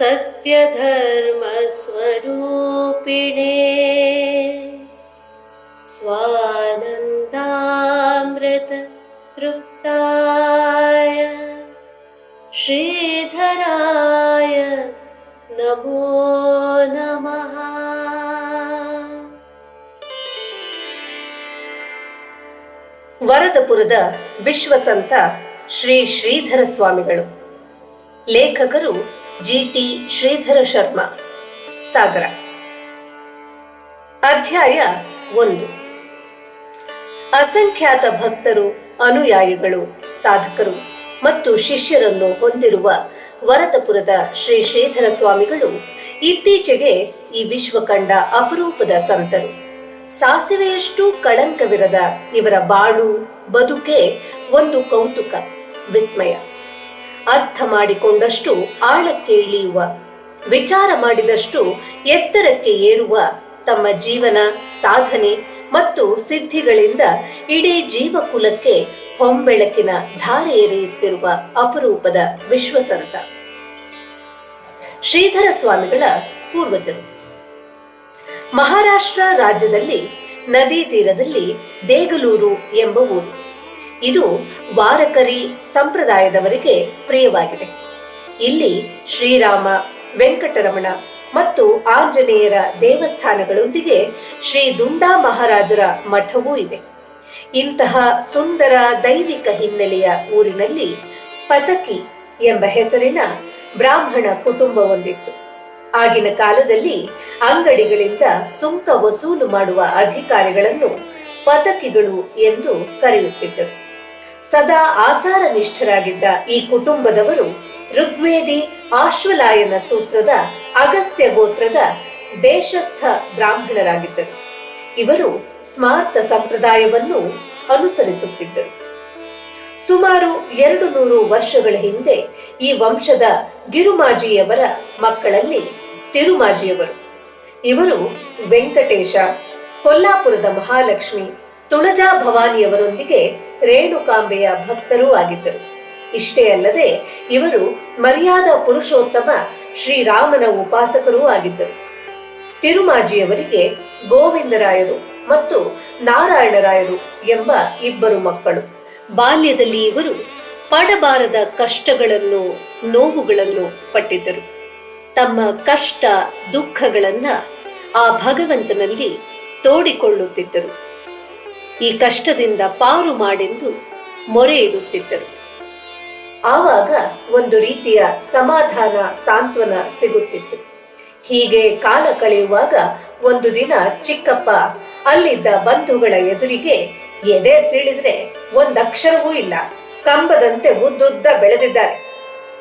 सत्यधर्मस्वरूपिणे स्वानन्दामृत तृप्ताय श्रीधराय नमो नमः ವರದಪುರದ ವಿಶ್ವಸಂತ ಶ್ರೀ ಶ್ರೀಧರ ಸ್ವಾಮಿಗಳು ಲೇಖಕರು ಜಿ ಟಿ ಶ್ರೀಧರ ಶರ್ಮ. ಸಾಗರ. ಅಧ್ಯಾಯ ಒಂದು. ಅಸಂಖ್ಯಾತ ಭಕ್ತರು, ಅನುಯಾಯಿಗಳು, ಸಾಧಕರು ಮತ್ತು ಶಿಷ್ಯರನ್ನು ಹೊಂದಿರುವ ವರದಪುರದ ಶ್ರೀ ಶ್ರೀಧರ ಸ್ವಾಮಿಗಳು ಇತ್ತೀಚೆಗೆ ಈ ವಿಶ್ವ ಕಂಡ ಅಪರೂಪದ ಸಂತರು. ಸಾಸಿವೆಯಷ್ಟು ಕಳಂಕವಿರದ ಇವರ ಬಾಳು, ಬದುಕೆ ಒಂದು ಕೌತುಕ, ವಿಸ್ಮಯ. ಅರ್ಥ ಮಾಡಿಕೊಂಡಷ್ಟು ಆಳಕ್ಕೆ ಇಳಿಯುವ, ವಿಚಾರ ಮಾಡಿದಷ್ಟು ಎತ್ತರಕ್ಕೆ ಏರುವ ತಮ್ಮ ಜೀವನ, ಸಾಧನೆ ಮತ್ತು ಸಿದ್ಧಿಗಳಿಂದ ಇಡೀ ಜೀವಕುಲಕ್ಕೆ ಹೊಂಬೆಳಕಿನ ಧಾರೆ ಎರೆಯುತ್ತಿರುವ ಅಪರೂಪದ ವಿಶ್ವಸಂತ. ಶ್ರೀಧರ ಸ್ವಾಮಿಗಳ ಪೂರ್ವಜರು. ಮಹಾರಾಷ್ಟ್ರ ರಾಜ್ಯದಲ್ಲಿ ನದಿ ತೀರದಲ್ಲಿ ದೇಗಲೂರು ಎಂಬ ಊರು. ಇದು ವಾರಕರಿ ಸಂಪ್ರದಾಯದವರಿಗೆ ಪ್ರಿಯವಾಗಿದೆ. ಇಲ್ಲಿ ಶ್ರೀರಾಮ, ವೆಂಕಟರಮಣ ಮತ್ತು ಆಂಜನೇಯರ ದೇವಸ್ಥಾನಗಳೊಂದಿಗೆ ಶ್ರೀ ದುಂಡಾ ಮಹಾರಾಜರ ಮಠವೂ ಇದೆ. ಇಂತಹ ಸುಂದರ ದೈವಿಕ ಹಿನ್ನೆಲೆಯ ಊರಿನಲ್ಲಿ ಪತಕಿ ಎಂಬ ಹೆಸರಿನ ಬ್ರಾಹ್ಮಣ ಕುಟುಂಬವೊಂದಿತ್ತು ಆಗಿನ ಕಾಲದಲ್ಲಿ ಅಂಗಡಿಗಳಿಂದ ಸುಂಕ ವಸೂಲು ಮಾಡುವ ಅಧಿಕಾರಿಗಳನ್ನು ಪತಕಿಗಳು ಎಂದು ಕರೆಯುತ್ತಿದ್ದರು. ಸದಾ ಆಚಾರ ನಿಷ್ಠರಾಗಿದ್ದ ಈ ಕುಟುಂಬದವರು ಋಗ್ವೇದಿ ಆಶ್ವಲಾಯನ ಸೂತ್ರದ ಅಗಸ್ತ್ಯ ಗೋತ್ರದ ದೇಶಸ್ಥ ಬ್ರಾಹ್ಮಣರಾಗಿದ್ದರು. ಇವರು ಸ್ಮಾರ್ತ ಸಂಪ್ರದಾಯವನ್ನು ಅನುಸರಿಸುತ್ತಿದ್ದರು. ಸುಮಾರು ಎರಡು ನೂರು ವರ್ಷಗಳ ಹಿಂದೆ ಈ ವಂಶದ ಗಿರುಮಾಜಿಯವರ ಮಕ್ಕಳಲ್ಲಿ ತಿರುಮಾಜಿಯವರು. ಇವರು ವೆಂಕಟೇಶ, ಕೊಲ್ಲಾಪುರದ ಮಹಾಲಕ್ಷ್ಮಿ, ತುಳಜಾ ಭವಾನಿಯವರೊಂದಿಗೆ ರೇಣುಕಾಂಬೆಯ ಭಕ್ತರೂ ಆಗಿದ್ದರು. ಇಷ್ಟೇ ಅಲ್ಲದೆ ಇವರು ಮರ್ಯಾದ ಪುರುಷೋತ್ತಮ ಶ್ರೀರಾಮನ ಉಪಾಸಕರೂ ಆಗಿದ್ದರು. ತಿರುಮಾಜಿಯವರಿಗೆ ಗೋವಿಂದರಾಯರು ಮತ್ತು ನಾರಾಯಣರಾಯರು ಎಂಬ ಇಬ್ಬರು ಮಕ್ಕಳು. ಬಾಲ್ಯದಲ್ಲಿ ಇವರು ಪಡಬಾರದ ಕಷ್ಟಗಳನ್ನು, ನೋವುಗಳನ್ನು ಪಟ್ಟಿದ್ದರು. ತಮ್ಮ ಕಷ್ಟ, ದುಃಖಗಳನ್ನ ಆ ಭಗವಂತನಲ್ಲಿ ತೋಡಿಕೊಳ್ಳುತ್ತಿದ್ದರು. ಈ ಕಷ್ಟದಿಂದ ಪಾರು ಮಾಡೆಂದು ಮೊರೆ ಇಡುತ್ತಿದ್ದರು. ಆವಾಗ ಒಂದು ರೀತಿಯ ಸಮಾಧಾನ, ಸಾಂತ್ವನ ಸಿಗುತ್ತಿತ್ತು. ಹೀಗೆ ಕಾಲ ಕಳೆಯುವಾಗ ಒಂದು ದಿನ ಚಿಕ್ಕಪ್ಪ ಅಲ್ಲಿದ್ದ ಬಂಧುಗಳ ಎದುರಿಗೆ ಎದೆ ಸೀಳಿದ್ರೆ ಒಂದಕ್ಷರವೂ ಇಲ್ಲ. ಕಂಬದಂತೆ ಉದ್ದುದ್ದ ಬೆಳೆದಿದ್ದಾರೆ.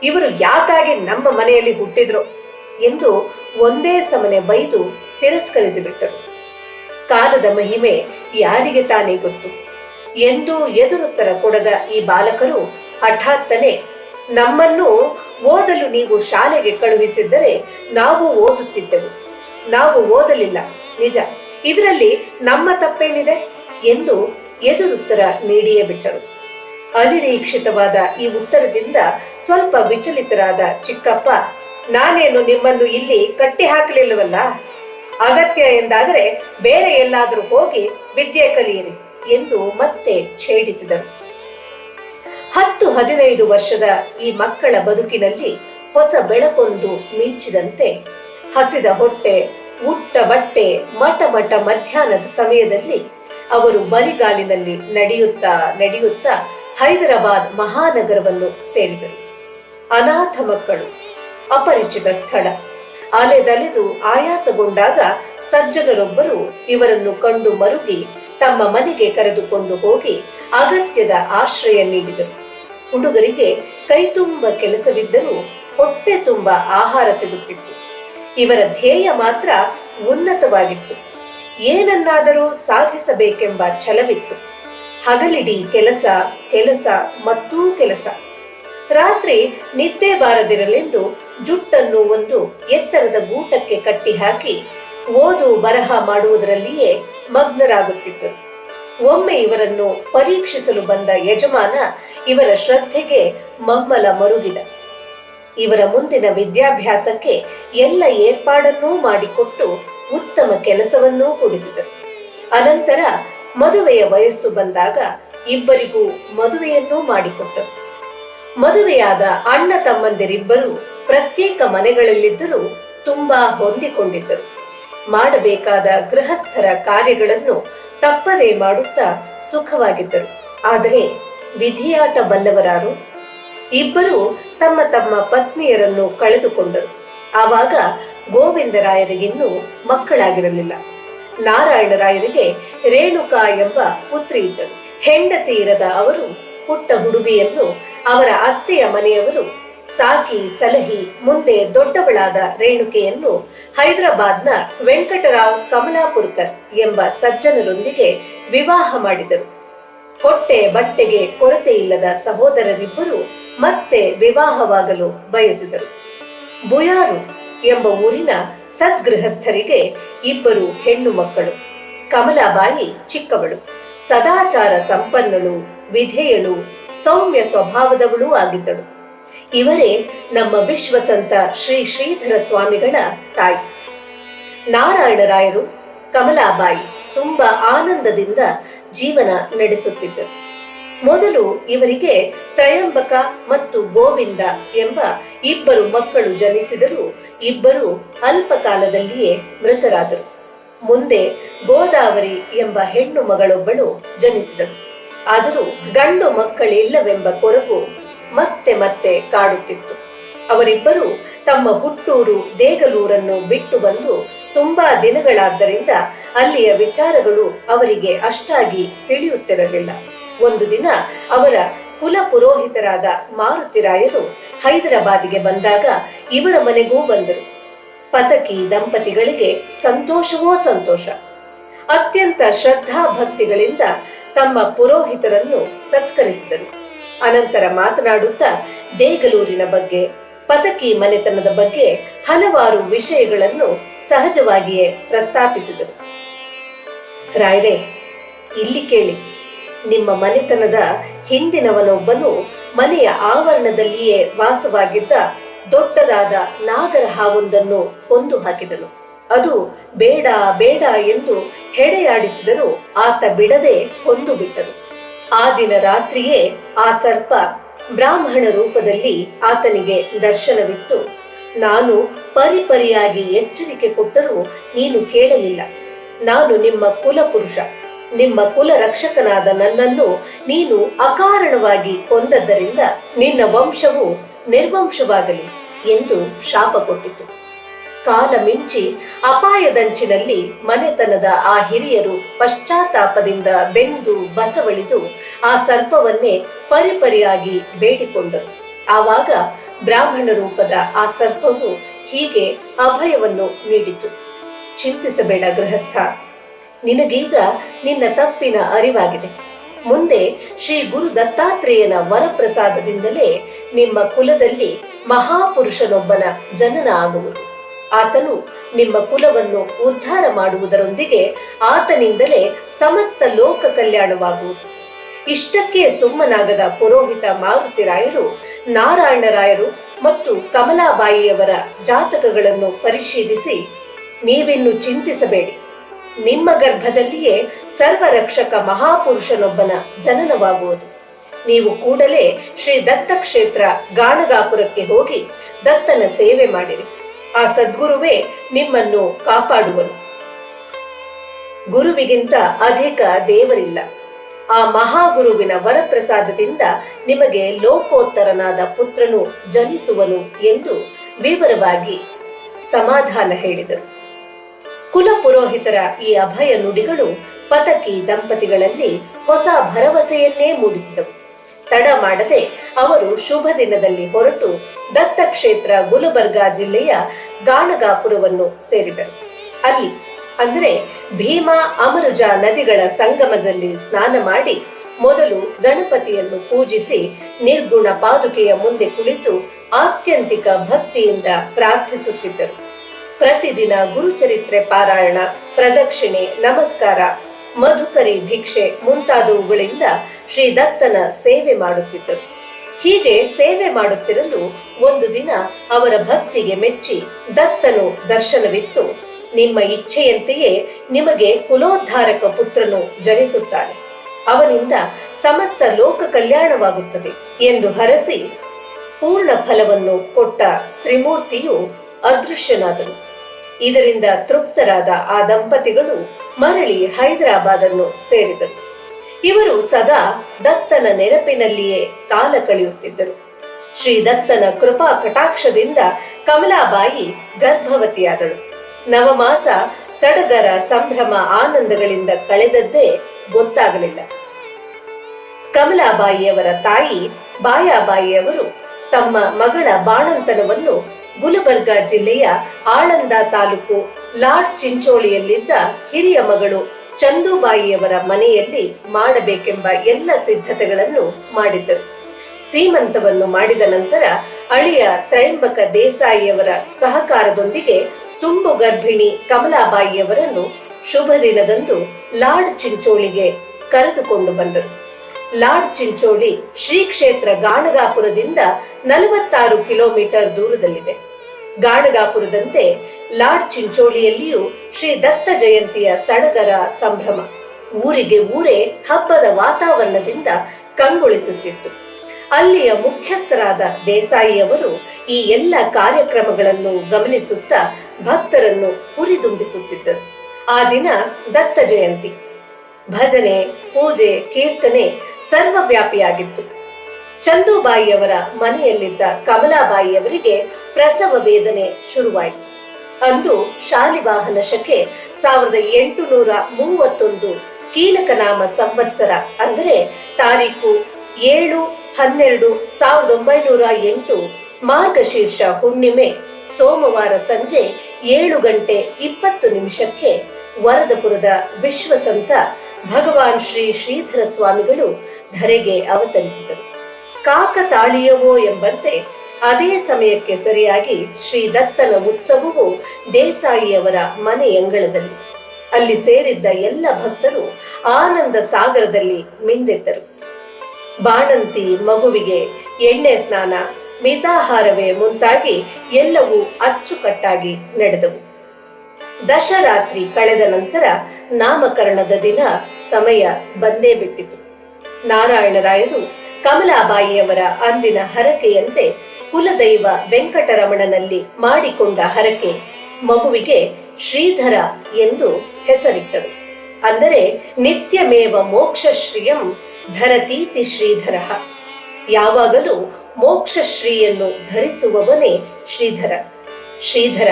ಇವರು ಯಾಕಾಗಿ ನಮ್ಮ ಮನೆಯಲ್ಲಿ ಹುಟ್ಟಿದ್ರು ಎಂದು ಒಂದೇ ಸಮನೆ ಬೈದು ತಿರಸ್ಕರಿಸಿಬಿಟ್ಟರು. ಕಾಲದ ಮಹಿಮೆ ಯಾರಿಗೆ ತಾನೇ ಗೊತ್ತು? ಎಂದು ಎದುರುತ್ತರ ಕೊಡದ ಈ ಬಾಲಕರು ಹಠಾತ್ತನೆ, ನಮ್ಮನ್ನು ಓದಲು ನೀವು ಶಾಲೆಗೆ ಕಳುಹಿಸಿದ್ದರೆ ನಾವು ಓದುತ್ತಿದ್ದೆವು. ನಾವು ಓದಲಿಲ್ಲ, ನಿಜ, ಇದರಲ್ಲಿ ನಮ್ಮ ತಪ್ಪೇನಿದೆ? ಎಂದು ಎದುರುತ್ತರ ನೀಡಿಯೇ ಬಿಟ್ಟರು. ಅನಿರೀಕ್ಷಿತವಾದ ಈ ಉತ್ತರದಿಂದ ಸ್ವಲ್ಪ ವಿಚಲಿತರಾದ ಚಿಕ್ಕಪ್ಪ, ನಾನೇನು ನಿಮ್ಮನ್ನು ಇಲ್ಲಿ ಕಟ್ಟಿ ಹಾಕಲಿಲ್ಲವಲ್ಲ ಅಗತ್ಯ ಎಂದಾದರೆ ಬೇರೆ ಎಲ್ಲಾದರೂ ಹೋಗಿ ವಿದ್ಯೆ ಕಲಿಯಿರಿ ಎಂದು ಮತ್ತೆ ಛೇಡಿಸಿದರು. ಹತ್ತು ಹದಿನೈದು ವರ್ಷದ ಈ ಮಕ್ಕಳ ಬದುಕಿನಲ್ಲಿ ಹೊಸ ಬೆಳಕೊಂದು ಮಿಂಚಿದಂತೆ ಹಸಿದ ಹೊಟ್ಟೆ, ಉಟ್ಟ ಬಟ್ಟೆ ಮಟ ಮಟ ಮಧ್ಯಾಹ್ನದ ಸಮಯದಲ್ಲಿ ಅವರು ಬರಿಗಾಲಿನಲ್ಲಿ ನಡೆಯುತ್ತಾ ನಡೆಯುತ್ತಾ ಹೈದರಾಬಾದ್ ಮಹಾನಗರವನ್ನು ಸೇರಿದರು. ಅನಾಥ ಮಕ್ಕಳು, ಅಪರಿಚಿತ ಸ್ಥಳ. ಅಲೆದಲೆದು ಆಯಾಸಗೊಂಡಾಗ ಸಜ್ಜನರೊಬ್ಬರು ಇವರನ್ನು ಕಂಡು ಮರುಗಿ ತಮ್ಮ ಮನೆಗೆ ಕರೆದುಕೊಂಡು ಹೋಗಿ ಅಗತ್ಯದ ಆಶ್ರಯ ನೀಡಿದರು. ಹುಡುಗರಿಗೆ ಕೈತುಂಬ ಕೆಲಸವಿದ್ದರೂ ಹೊಟ್ಟೆ ತುಂಬ ಆಹಾರ ಸಿಗುತ್ತಿತ್ತು. ಇವರ ಧ್ಯೇಯ ಮಾತ್ರ ಉನ್ನತವಾಗಿತ್ತು. ಏನನ್ನಾದರೂ ಸಾಧಿಸಬೇಕೆಂಬ ಛಲವಿತ್ತು. ಹಗಲಿಡಿ ಕೆಲಸ ಕೆಲಸ ಮತ್ತೂ ಕೆಲಸ. ರಾತ್ರಿ ನಿದ್ದೆ ಬಾರದಿರಲೆಂದು ಜುಟ್ಟನ್ನು ಒಂದು ಎತ್ತರದ ಗೂಟಕ್ಕೆ ಕಟ್ಟಿ ಹಾಕಿ ಓದು ಬರಹ ಮಾಡುವುದರಲ್ಲಿಯೇ ಮಗ್ನರಾಗುತ್ತಿದ್ದರು. ಒಮ್ಮೆ ಇವರನ್ನು ಪರೀಕ್ಷಿಸಲು ಬಂದ ಯಜಮಾನ ಇವರ ಶ್ರದ್ಧೆಗೆ ಮಮ್ಮಲ ಮರುಗಿದ. ಇವರ ಮುಂದಿನ ವಿದ್ಯಾಭ್ಯಾಸಕ್ಕೆ ಎಲ್ಲ ಏರ್ಪಾಡನ್ನೂ ಮಾಡಿಕೊಟ್ಟು ಉತ್ತಮ ಕೆಲಸವನ್ನೂ ಕೊಡಿಸಿದರು. ಅನಂತರ ಮದುವೆಯ ವಯಸ್ಸು ಬಂದಾಗ ಇಬ್ಬರಿಗೂ ಮದುವೆಯನ್ನೂ ಮಾಡಿಕೊಟ್ಟರು. ಮದುವೆಯಾದ ಅಣ್ಣ ತಮ್ಮಂದಿರಿಬ್ಬರು ಪ್ರತ್ಯೇಕ ಮನೆಗಳಲ್ಲಿದ್ದರೂ ತುಂಬಾ ಹೊಂದಿಕೊಂಡಿದ್ದರು. ಮಾಡಬೇಕಾದ ಗೃಹಸ್ಥರ ಕಾರ್ಯಗಳನ್ನು ತಪ್ಪದೇ ಮಾಡುತ್ತಾ ಸುಖವಾಗಿದ್ದರು. ಆದರೆ ವಿಧಿಯಾಟ ಬಲ್ಲವರಾರು? ಇಬ್ಬರು ತಮ್ಮ ತಮ್ಮ ಪತ್ನಿಯರನ್ನು ಕಳೆದುಕೊಂಡರು. ಆವಾಗ ಗೋವಿಂದರಾಯರಿಗಿನ್ನೂ ಮಕ್ಕಳಾಗಿರಲಿಲ್ಲ. ನಾರಾಯಣರಾಯರಿಗೆ ರೇಣುಕಾ ಎಂಬ ಪುತ್ರಿ ಇದ್ದರು ಹೆಂಡತಿ ಇರದ ಅವರು ಪುಟ್ಟ ಹುಡುಗಿಯನ್ನು ಅವರ ಅತ್ತೆಯ ಮನೆಯವರು ಸಾಕಿ, ಸಲಹಿ, ಮುಂದೆ ದೊಡ್ಡವಳಾದ ರೇಣುಕೆಯನ್ನು ಹೈದರಾಬಾದ್ನ ವೆಂಕಟರಾವ್ ಕಮಲಾಪುರ್ಕರ್ ಎಂಬ ಸಜ್ಜನರೊಂದಿಗೆ ವಿವಾಹ ಮಾಡಿದರು. ಹೊಟ್ಟೆ ಬಟ್ಟೆಗೆ ಕೊರತೆ ಇಲ್ಲದ ಸಹೋದರರಿಬ್ಬರು ಮತ್ತೆ ವಿವಾಹವಾಗಲು ಬಯಸಿದರು. ಬುಯಾರು ಎಂಬ ಊರಿನ ಸದ್ಗೃಹಸ್ಥರಿಗೆ ಇಬ್ಬರು ಹೆಣ್ಣು ಮಕ್ಕಳು, ಕಮಲಾಬಾಯಿ ಚಿಕ್ಕವಳು, ಸದಾಚಾರ ಸಂಪನ್ನಳು ವಿಧೇಯಳು ಸೌಮ್ಯ ಸ್ವಭಾವದವಳೂ ಆಗಿದ್ದಳು. ಇವರೇ ನಮ್ಮ ವಿಶ್ವಸಂತ ಶ್ರೀ ಶ್ರೀಧರ ಸ್ವಾಮಿಗಳ ತಾಯಿ. ನಾರಾಯಣರಾಯರು ಕಮಲಾಬಾಯಿ ತುಂಬಾ ಆನಂದದಿಂದ ಜೀವನ ನಡೆಸುತ್ತಿದ್ದರು. ಮೊದಲು ಇವರಿಗೆ ತ್ರಯಂಬಕ ಮತ್ತು ಗೋವಿಂದ ಎಂಬ ಇಬ್ಬರು ಮಕ್ಕಳು ಜನಿಸಿದರೂ ಇಬ್ಬರು ಅಲ್ಪ ಕಾಲದಲ್ಲಿಯೇ ಮೃತರಾದರು. ಮುಂದೆ ಗೋದಾವರಿ ಎಂಬ ಹೆಣ್ಣು ಮಗಳೊಬ್ಬಳು ಜನಿಸಿದಳು. ಆದರೂ ಗಂಡು ಮಕ್ಕಳಿಲ್ಲವೆಂಬ ಕೊರಗು ಮತ್ತೆ ಮತ್ತೆ ಕಾಡುತ್ತಿತ್ತು. ಅವರಿಬ್ಬರು ತಮ್ಮ ಹುಟ್ಟೂರು ದೇಗಲೂರನ್ನು ಬಿಟ್ಟು ಬಂದು ತುಂಬಾ ದಿನಗಳಾದ್ದರಿಂದ ಅಲ್ಲಿಯ ವಿಚಾರಗಳು ಅವರಿಗೆ ಅಷ್ಟಾಗಿ ತಿಳಿಯುತ್ತಿರಲಿಲ್ಲ. ಒಂದು ದಿನ ಅವರ ಕುಲ ಪುರೋಹಿತರಾದ ಮಾರುತಿರಾಯರು ಹೈದರಾಬಾದಿಗೆ ಬಂದಾಗ ಇವರ ಮನೆಗೂ ಬಂದರು. ಪತಕಿ ದಂಪತಿಗಳಿಗೆ ಸಂತೋಷವೋ ಸಂತೋಷ. ಅತ್ಯಂತ ಶ್ರದ್ಧಾ ಭಕ್ತಿಗಳಿಂದ ತಮ್ಮ ಪುರೋಹಿತರನ್ನು ಸತ್ಕರಿಸಿದರು. ಅನಂತರ ಮಾತನಾಡುತ್ತಾ ದೇಗಲೂರಿನ ಬಗ್ಗೆ, ಪತಕಿ ಮನೆತನದ ಬಗ್ಗೆ ಹಲವಾರು ವಿಷಯಗಳನ್ನು ಸಹಜವಾಗಿಯೇ ಪ್ರಸ್ತಾಪಿಸಿದರು. ರಾಯರೇ, ಇಲ್ಲಿ ಕೇಳಿ, ನಿಮ್ಮ ಮನೆತನದ ಹಿಂದಿನವನೊಬ್ಬನು ಮನೆಯ ಆವರಣದಲ್ಲಿಯೇ ವಾಸವಾಗಿದ್ದ ದೊಡ್ಡದಾದ ನಾಗರ ಹಾವೊಂದನ್ನು ಕೊಂದು ಹಾಕಿದನು ಅದು ಬೇಡ ಬೇಡ ಎಂದು ಹೆಡೆಯಾಡಿಸಿದರೂ ಆತ ಬಿಡದೆ ಕೊಂದು ಬಿಟ್ಟರು ಆ ದಿನ ರಾತ್ರಿಯೇ ಆ ಸರ್ಪ ಬ್ರಾಹ್ಮಣ ರೂಪದಲ್ಲಿ ಆತನಿಗೆ ದರ್ಶನವಿತ್ತು. ನಾನು ಪರಿಪರಿಯಾಗಿ ಎಚ್ಚರಿಕೆ ಕೊಟ್ಟರೂ ನೀನು ಕೇಳಲಿಲ್ಲ. ನಾನು ನಿಮ್ಮ ಕುಲಪುರುಷ, ನಿಮ್ಮ ಕುಲ ರಕ್ಷಕನಾದ ನನ್ನನ್ನು ನೀನು ಅಕಾರಣವಾಗಿ ಕೊಂದದ್ದರಿಂದ ನಿನ್ನ ವಂಶವು ನಿರ್ವಂಶವಾಗಲಿ ಎಂದು ಶಾಪ ಕೊಟ್ಟಿತು ಕಾಲ ಮಿಂಚಿ ಅಪಾಯದಂಚಿನಲ್ಲಿ ಮನೆತನದ ಆ ಹಿರಿಯರು ಪಶ್ಚಾತ್ತಾಪದಿಂದ ಬೆಂದು ಬಸವಳಿದು ಆ ಸರ್ಪವನ್ನೇ ಪರಿಪರಿಯಾಗಿ ಬೇಡಿಕೊಂಡರು. ಆವಾಗ ಬ್ರಾಹ್ಮಣ ರೂಪದ ಆ ಸರ್ಪವು ಹೀಗೆ ಅಭಯವನ್ನು ನೀಡಿತು. ಚಿಂತಿಸಬೇಡ ಗೃಹಸ್ಥ, ನಿನಗೀಗ ನಿನ್ನ ತಪ್ಪಿನ ಅರಿವಾಗಿದೆ. ಮುಂದೆ ಶ್ರೀ ಗುರು ದತ್ತಾತ್ರೇಯನ ವರಪ್ರಸಾದದಿಂದಲೇ ನಿಮ್ಮ ಕುಲದಲ್ಲಿ ಮಹಾಪುರುಷನೊಬ್ಬನ ಜನನ ಆಗುವುದು. ಆತನು ನಿಮ್ಮ ಕುಲವನ್ನು ಉದ್ಧಾರ ಮಾಡುವುದರೊಂದಿಗೆ ಆತನಿಂದಲೇ ಸಮಸ್ತ ಲೋಕ ಕಲ್ಯಾಣವಾಗುವುದು. ಇಷ್ಟಕ್ಕೆ ಸುಮ್ಮನಾಗದ ಪುರೋಹಿತ ಮಾರುತಿರಾಯರು, ನಾರಾಯಣರಾಯರು ಮತ್ತು ಕಮಲಾಬಾಯಿಯವರ ಜಾತಕಗಳನ್ನು ಪರಿಶೀಲಿಸಿ, ನೀವಿನ್ನು ಚಿಂತಿಸಬೇಡಿ. ನಿಮ್ಮ ಗರ್ಭದಲ್ಲಿಯೇ ಸರ್ವರಕ್ಷಕ ಮಹಾಪುರುಷನೊಬ್ಬನ ಜನನವಾಗುವುದು. ನೀವು ಕೂಡಲೇ ಶ್ರೀ ದತ್ತ ಕ್ಷೇತ್ರ ಗಾಣಗಾಪುರಕ್ಕೆ ಹೋಗಿ ದತ್ತನ ಸೇವೆ ಮಾಡಿರಿ. ಆ ಸದ್ಗುರುವೇ ನಿಮ್ಮನ್ನು ಕಾಪಾಡುವನು. ಗುರುವಿಗಿಂತ ಅಧಿಕ ದೇವರಿಲ್ಲ. ಆ ಮಹಾಗುರುವಿನ ವರಪ್ರಸಾದದಿಂದ ನಿಮಗೆ ಲೋಕೋತ್ತರನಾದ ಪುತ್ರನು ಜನಿಸುವನು ಎಂದು ವಿವರವಾಗಿ ಸಮಾಧಾನ ಹೇಳಿದರು. ಕುಲಪುರೋಹಿತರ ಈ ಅಭಯ ನುಡಿಗಳು ಪತಕಿ ದಂಪತಿಗಳಲ್ಲಿ ಹೊಸ ಭರವಸೆಯನ್ನೇ ಮೂಡಿಸಿದವು. ತಡ ಮಾಡದೆ ಅವರು ಶುಭ ದಿನದಲ್ಲಿ ಹೊರಟು ದತ್ತಕ್ಷೇತ್ರ ಗುಲಬರ್ಗಾ ಜಿಲ್ಲೆಯ ಗಾಣಗಾಪುರವನ್ನು ಸೇರಿದರು. ಅಲ್ಲಿ ಅಂದರೆ ಭೀಮಾ ಅಮರುಜಾ ನದಿಗಳ ಸಂಗಮದಲ್ಲಿ ಸ್ನಾನ ಮಾಡಿ ಮೊದಲು ಗಣಪತಿಯನ್ನು ಪೂಜಿಸಿ ನಿರ್ಗುಣ ಪಾದುಕೆಯ ಮುಂದೆ ಕುಳಿತು ಆತ್ಯಂತಿಕ ಭಕ್ತಿಯಿಂದ ಪ್ರಾರ್ಥಿಸುತ್ತಿದ್ದರು. ಪ್ರತಿದಿನ ಗುರುಚರಿತ್ರೆ ಪಾರಾಯಣ, ಪ್ರದಕ್ಷಿಣೆ, ನಮಸ್ಕಾರ ಮಧುಕರಿ ಭಿಕ್ಷೆ ಮುಂತಾದವುಗಳಿಂದ ಶ್ರೀ ದತ್ತನ ಸೇವೆ ಮಾಡುತ್ತಿದ್ದರು. ಹೀಗೆ ಸೇವೆ ಮಾಡುತ್ತಿರಲು ಒಂದು ದಿನ ಅವರ ಭಕ್ತಿಗೆ ಮೆಚ್ಚಿ ದತ್ತನು ದರ್ಶನವಿತ್ತು. ನಿಮ್ಮ ಇಚ್ಛೆಯಂತೆಯೇ ನಿಮಗೆ ಕುಲೋದ್ಧಾರಕ ಪುತ್ರನು ಜನಿಸುತ್ತಾನೆ. ಅವನಿಂದ ಸಮಸ್ತ ಲೋಕ ಕಲ್ಯಾಣವಾಗುತ್ತದೆ ಎಂದು ಹರಸಿ ಪೂರ್ಣ ಫಲವನ್ನು ಕೊಟ್ಟ ತ್ರಿಮೂರ್ತಿಯು ಅದೃಶ್ಯನಾದನು. ಇದರಿಂದ ತೃಪ್ತರಾದ ಆ ದಂಪತಿಗಳು ಮರಳಿ ಹೈದರಾಬಾದನ್ನು ಸೇರಿದರು. ಇವರು ಸದಾ ದತ್ತನ ನೆನಪಿನಲ್ಲಿಯೇ ಕಾಲ ಕಳೆಯುತ್ತಿದ್ದರು. ಶ್ರೀ ದತ್ತನ ಕೃಪಾ ಕಟಾಕ್ಷದಿಂದ ಕಮಲಾಬಾಯಿ ಗರ್ಭವತಿಯಾದಳು. ನವಮಾಸ ಸಡಗರ ಸಂಭ್ರಮ ಆನಂದಗಳಿಂದ ಕಳೆದದ್ದೇ ಗೊತ್ತಾಗಲಿಲ್ಲ. ಕಮಲಾಬಾಯಿಯವರ ತಾಯಿ ಬಾಯಾಬಾಯಿಯವರು ತಮ್ಮ ಮಗಳ ಬಾಣಂತನವನ್ನು ಗುಲ್ಬರ್ಗಾ ಜಿಲ್ಲೆಯ ಆಳಂದ ತಾಲೂಕು ಲಾಡ್ ಚಿಂಚೋಳಿಯಲ್ಲಿದ್ದ ಹಿರಿಯ ಮಗಳು ಚಂದುಬಾಯಿಯವರ ಮನೆಯಲ್ಲಿ ಮಾಡಬೇಕೆಂಬ ಎಲ್ಲ ಸಿದ್ಧತೆಗಳನ್ನು ಮಾಡಿದ್ದರು. ಸೀಮಂತವನ್ನು ಮಾಡಿದ ನಂತರ ಅಳಿಯ ತ್ರಯಂಬಕ ದೇಸಾಯಿಯವರ ಸಹಕಾರದೊಂದಿಗೆ ತುಂಬು ಗರ್ಭಿಣಿ ಕಮಲಾಬಾಯಿಯವರನ್ನು ಶುಭ ದಿನದಂದು ಲಾಡ್ ಚಿಂಚೋಳಿಗೆ ಕರೆದುಕೊಂಡು ಬಂದರು. ಲಾಡ್ ಚಿಂಚೋಳಿ ಶ್ರೀ ಕ್ಷೇತ್ರ ಗಾಣಗಾಪುರದಿಂದ ನಲವತ್ತಾರು ಕಿಲೋಮೀಟರ್ ದೂರದಲ್ಲಿದೆ. ಗಾಣಗಾಪುರದಂತೆ ಲಾಡ್ ಚಿಂಚೋಳಿಯಲ್ಲಿಯೂ ಶ್ರೀ ದತ್ತ ಜಯಂತಿಯ ಸಡಗರ ಸಂಭ್ರಮ. ಊರಿಗೆ ಊರೇ ಹಬ್ಬದ ವಾತಾವರಣದಿಂದ ಕಂಗೊಳಿಸುತ್ತಿತ್ತು. ಅಲ್ಲಿಯ ಮುಖ್ಯಸ್ಥರಾದ ದೇಸಾಯಿಯವರು ಈ ಎಲ್ಲ ಕಾರ್ಯಕ್ರಮಗಳನ್ನು ಗಮನಿಸುತ್ತಾ ಭಕ್ತರನ್ನು ಹುರಿದುಂಬಿಸುತ್ತಿದ್ದರು. ಆ ದಿನ ದತ್ತ ಜಯಂತಿ. ಭಜನೆ, ಪೂಜೆ, ಕೀರ್ತನೆ ಸರ್ವವ್ಯಾಪಿಯಾಗಿತ್ತು. ಚಂದುಬಾಯಿಯವರ ಮನೆಯಲ್ಲಿದ್ದ ಕಮಲಾಬಾಯಿಯವರಿಗೆ ಪ್ರಸವ ವೇದನೆ ಶುರುವಾಯಿತು. ಅಂದು ಶಾಲಿವಾಹನ ಶಕೆ ಸಾವಿರದ ಎಂಟುನೂರ ಮೂವತ್ತೊಂದು ಕೀಲಕನಾಮ ಸಂವತ್ಸರ ಅಂದರೆ ತಾರೀಕು ಏಳು ಹನ್ನೆರಡು ಸಾವಿರದ ಒಂಬೈನೂರ ಎಂಟು ಮಾರ್ಗಶೀರ್ಷ ಹುಣ್ಣಿಮೆ ಸೋಮವಾರ ಸಂಜೆ ಏಳು ಗಂಟೆ ಇಪ್ಪತ್ತು ನಿಮಿಷಕ್ಕೆ ವರದಪುರದ ವಿಶ್ವಸಂತ ಭಗವಾನ್ ಶ್ರೀ ಶ್ರೀಧರ ಸ್ವಾಮಿಗಳು ಧರೆಗೆ ಅವತರಿಸಿದರು. ಕಾಕತಾಳೀಯವೋ ಎಂಬಂತೆ ಅದೇ ಸಮಯಕ್ಕೆ ಸರಿಯಾಗಿ ಶ್ರೀ ದತ್ತನ ಉತ್ಸವವು ದೇಸಾಯಿಯವರ ಮನೆಯಂಗಳದಲ್ಲಿ ಅಲ್ಲಿ ಸೇರಿದ್ದ ಎಲ್ಲ ಭಕ್ತರು ಆನಂದ ಸಾಗರದಲ್ಲಿ ಮಿಂದೆದ್ದರು ಬಾಣಂತಿ ಮಗುವಿಗೆ ಎಣ್ಣೆ ಸ್ನಾನ, ಮಿತಾಹಾರವೇ ಮುಂತಾಗಿ ಎಲ್ಲವೂ ಅಚ್ಚುಕಟ್ಟಾಗಿ ನಡೆದವು. ದಶರಾತ್ರಿ ಕಳೆದ ನಂತರ ನಾಮಕರಣದ ದಿನ ಸಮಯ ಬಂದೇ ಬಿಟ್ಟಿತು. ನಾರಾಯಣರಾಯರು ಕಮಲಾಬಾಯಿಯವರ ಅಂದಿನ ಹರಕೆಯಂತೆ ಕುಲದೈವ ವೆಂಕಟರಮಣನಲ್ಲಿ ಮಾಡಿಕೊಂಡ ಹರಕೆ ಮಗುವಿಗೆ ಶ್ರೀಧರ ಎಂದು ಹೆಸರಿಟ್ಟರು. ಅಂದರೆ ನಿತ್ಯಮೇವ ಮೋಕ್ಷಶ್ರೀಯಂ ಧರತೀತಿ ಶ್ರೀಧರ. ಯಾವಾಗಲೂ ಮೋಕ್ಷಶ್ರೀಯನ್ನು ಧರಿಸುವವನೇ ಶ್ರೀಧರ. ಶ್ರೀಧರ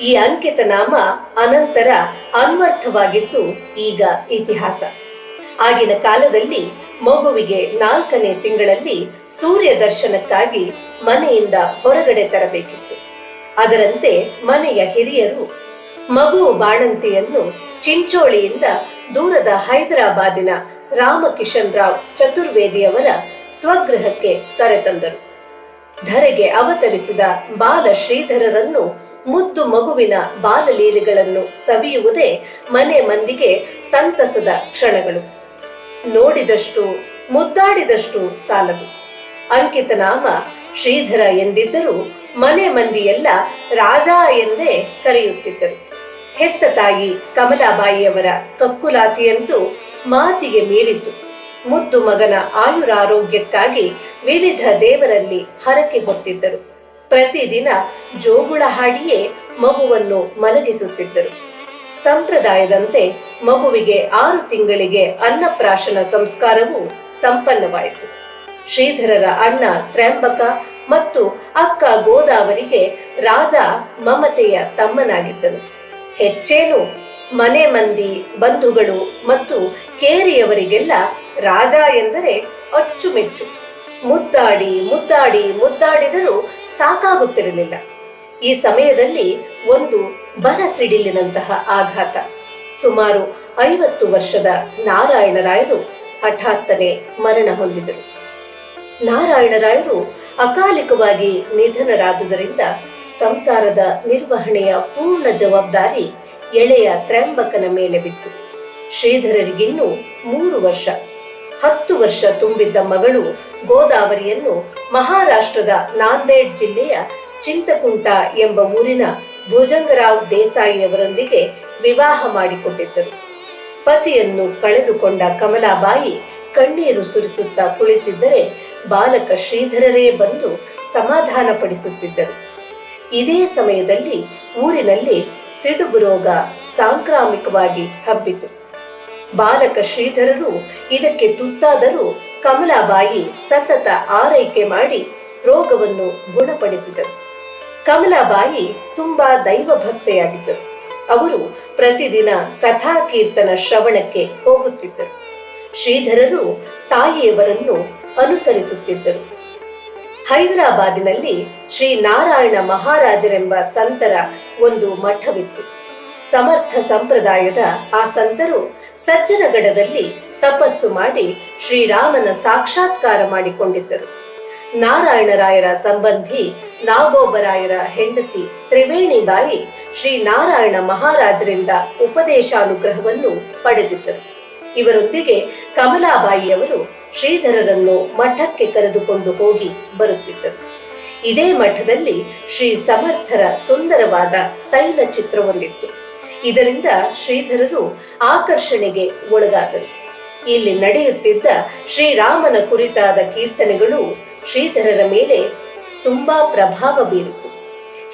ಈ ಅಂಕಿತ ನಾಮ ಅನಂತರ ಅನ್ವರ್ಥವಾಗಿದ್ದು ಈಗ ಇತಿಹಾಸ. ಆಗಿನ ಕಾಲದಲ್ಲಿ ಮಗುವಿಗೆ ನಾಲ್ಕನೇ ತಿಂಗಳಲ್ಲಿ ಸೂರ್ಯ ದರ್ಶನಕ್ಕಾಗಿ ಮನೆಯಿಂದ ಹೊರಗಡೆ ತರಬೇಕಿತ್ತು. ಅದರಂತೆ ಮನೆಯ ಹಿರಿಯರು ಮಗು ಬಾಣಂತಿಯನ್ನು ಚಿಂಚೋಳಿಯಿಂದ ದೂರದ ಹೈದರಾಬಾದಿನ ರಾಮಕಿಶನ್ ರಾವ್ ಚತುರ್ವೇದಿಯವರ ಸ್ವಗೃಹಕ್ಕೆ ಕರೆತಂದರು. ಧರೆಗೆ ಅವತರಿಸಿದ ಬಾಲ ಶ್ರೀಧರರನ್ನು ಮುದ್ದು ಮಗುವಿನ ಬಾಲಲೀಲೆಗಳನ್ನು ಸವಿಯುವುದೇ ಮನೆ ಮಂದಿಗೆ ಸಂತಸದ ಕ್ಷಣಗಳು. ನೋಡಿದಷ್ಟು, ಮುದ್ದಾಡಿದಷ್ಟು ಸಾಲದು. ಅಂಕಿತ ನಾಮ ಶ್ರೀಧರ ಎಂದಿದ್ದರೂ ಮನೆ ಮಂದಿಯೆಲ್ಲ ರಾಜ ಎಂದೇ ಕರೆಯುತ್ತಿದ್ದರು. ಹೆತ್ತ ತಾಯಿ ಕಮಲಾಬಾಯಿಯವರ ಕಕ್ಕುಲಾತಿಯಂತೂ ಮಾತಿಗೆ ಮೀರಿದ್ದು ಮುದ್ದು ಮಗನ ಆಯುರಾರೋಗ್ಯಕ್ಕಾಗಿ ವಿವಿಧ ದೇವರಲ್ಲಿ ಹರಕೆ ಹೊತ್ತಿದ್ದರು. ಪ್ರತಿದಿನ ಜೋಗುಳ ಹಾಡಿಯೇ ಮಗುವನ್ನು ಮಲಗಿಸುತ್ತಿದ್ದರು. ಸಂಪ್ರದಾಯದಂತೆ ಮಗುವಿಗೆ ಆರು ತಿಂಗಳಿಗೆ ಅನ್ನಪ್ರಾಶನ ಸಂಸ್ಕಾರವು ಸಂಪನ್ನವಾಯಿತು. ಶ್ರೀಧರರ ಅಣ್ಣ ತ್ರ್ಯಂಬಕ ಮತ್ತು ಅಕ್ಕ ಗೋದಾವರಿಗೆ ರಾಜ ಮಮತೆಯ ತಮ್ಮನಾಗಿದ್ದನು. ಹೆಚ್ಚೇನು ಮನೆ ಮಂದಿ, ಬಂಧುಗಳು ಮತ್ತು ಕೇರಿಯವರಿಗೆಲ್ಲ ರಾಜ ಎಂದರೆ ಅಚ್ಚುಮೆಚ್ಚು. ಮುದ್ದಾಡಿ ಮುದ್ದಾಡಿ, ಮುದ್ದಾಡಿದರೂ ಸಾಕಾಗುತ್ತಿರಲಿಲ್ಲ. ಈ ಸಮಯದಲ್ಲಿ ಒಂದು ಬರ ಸಿಡಿಲಿನಂತಹ ಆಘಾತ. ಸುಮಾರು ಐವತ್ತು ವರ್ಷದ ನಾರಾಯಣರಾಯರು ಹಠಾತ್ತನೆ ಮರಣ ಹೊಂದಿದರು. ನಾರಾಯಣರಾಯರು ಅಕಾಲಿಕವಾಗಿ ನಿಧನರಾದುದರಿಂದ ಸಂಸಾರದ ನಿರ್ವಹಣೆಯ ಪೂರ್ಣ ಜವಾಬ್ದಾರಿ ಎಳೆಯ ತ್ರ್ಯಂಬಕನ ಮೇಲೆ ಬಿತ್ತು. ಶ್ರೀಧರರಿಗಿನ್ನೂ ಮೂರು ವರ್ಷ, ಹತ್ತು ವರ್ಷ ತುಂಬಿದ್ದ ಮಗಳು ಗೋದಾವರಿಯನ್ನು ಮಹಾರಾಷ್ಟ್ರದ ನಾಂದೇಡ್ ಜಿಲ್ಲೆಯ ಚಿಂತಕುಂಟ ಎಂಬ ಊರಿನ ಭುಜಂಗರಾವ್ ದೇಸಾಯಿಯವರೊಂದಿಗೆ ವಿವಾಹ ಮಾಡಿಕೊಂಡಿದ್ದರು ಪತಿಯನ್ನು ಕಳೆದುಕೊಂಡ ಕಮಲಾಬಾಯಿ ಕಣ್ಣೀರು ಸುರಿಸುತ್ತಾ ಕುಳಿತಿದ್ದರೆ ಬಾಲಕ ಶ್ರೀಧರರೇ ಬಂದು ಸಮಾಧಾನ ಪಡಿಸುತ್ತಿದ್ದರು ಇದೇ ಸಮಯದಲ್ಲಿ ಊರಿನಲ್ಲಿ ಸಿಡುಬು ರೋಗ ಸಾಂಕ್ರಾಮಿಕವಾಗಿ ಹಬ್ಬಿತು. ಬಾಲಕ ಶ್ರೀಧರರು ಇದಕ್ಕೆ ತುತ್ತಾದರೂ ಕಮಲಾಬಾಯಿ ಸತತ ಆರೈಕೆ ಮಾಡಿ ರೋಗವನ್ನು ಗುಣಪಡಿಸಿದರು. ಕಮಲಾಬಾಯಿ ತುಂಬಾ ದೈವ ಭಕ್ತೆಯಾಗಿದ್ದರು ಅವರು ಪ್ರತಿದಿನ ಕಥಾ ಕೀರ್ತನ ಶ್ರವಣಕ್ಕೆ ಹೋಗುತ್ತಿದ್ದರು. ಶ್ರೀಧರರು ತಾಯಿಯವರನ್ನು ಅನುಸರಿಸುತ್ತಿದ್ದರು. ಹೈದರಾಬಾದಿನಲ್ಲಿ ಶ್ರೀ ನಾರಾಯಣ ಮಹಾರಾಜರೆಂಬ ಸಂತರ ಒಂದು ಮಠವಿತ್ತು. ಸಮರ್ಥ ಸಂಪ್ರದಾಯದ ಆ ಸಂತರು ಸಜ್ಜನಗಡದಲ್ಲಿ ತಪಸ್ಸು ಮಾಡಿ ಶ್ರೀರಾಮನ ಸಾಕ್ಷಾತ್ಕಾರ ಮಾಡಿಕೊಂಡಿದ್ದರು. ನಾರಾಯಣರಾಯರ ಸಂಬಂಧಿ ನಾಗೋಬರಾಯರ ಹೆಂಡತಿ ತ್ರಿವೇಣಿಬಾಯಿ ಶ್ರೀ ನಾರಾಯಣ ಮಹಾರಾಜರಿಂದ ಉಪದೇಶಾನುಗ್ರಹವನ್ನು ಪಡೆದಿದ್ದರು. ಇವರೊಂದಿಗೆ ಕಮಲಾಬಾಯಿಯವರು ಶ್ರೀಧರರನ್ನು ಮಠಕ್ಕೆ ಕರೆದುಕೊಂಡು ಹೋಗಿ ಬರುತ್ತಿದ್ದರು. ಇದೇ ಮಠದಲ್ಲಿ ಶ್ರೀ ಸಮರ್ಥರ ಸುಂದರವಾದ ತೈಲ ಚಿತ್ರವೊಂದಿತ್ತು ಇದರಿಂದ ಶ್ರೀಧರರು ಆಕರ್ಷಣೆಗೆ ಒಳಗಾದರು. ಇಲ್ಲಿ ನಡೆಯುತ್ತಿದ್ದ ಶ್ರೀರಾಮನ ಕುರಿತಾದ ಕೀರ್ತನೆಗಳು ಶ್ರೀಧರರ ಮೇಲೆ ತುಂಬಾ ಪ್ರಭಾವ ಬೀರಿತು.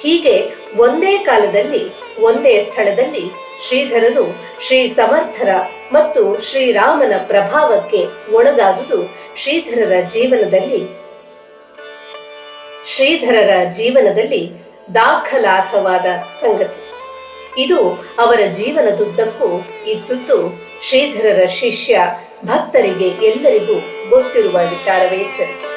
ಹೀಗೆ ಒಂದೇ ಕಾಲದಲ್ಲಿ, ಒಂದೇ ಸ್ಥಳದಲ್ಲಿ ಶ್ರೀಧರರು ಶ್ರೀ ಸಮರ್ಥರ ಮತ್ತು ಶ್ರೀರಾಮನ ಪ್ರಭಾವಕ್ಕೆ ಒಳಗಾದುದು ಶ್ರೀಧರರ ಜೀವನದಲ್ಲಿ. ಶ್ರೀಧರರ ಜೀವನದಲ್ಲಿ ದಾಖಲಾರ್ಹವಾದ ಸಂಗತಿ. ಇದು ಅವರ ಜೀವನದುದ್ದಕ್ಕೂ ಇದ್ದುದ್ದು ಶ್ರೀಧರರ ಶಿಷ್ಯ ಭಕ್ತರಿಗೆ ಎಲ್ಲರಿಗೂ ಗೊತ್ತಿರುವ ವಿಚಾರವೇ ಸರಿ.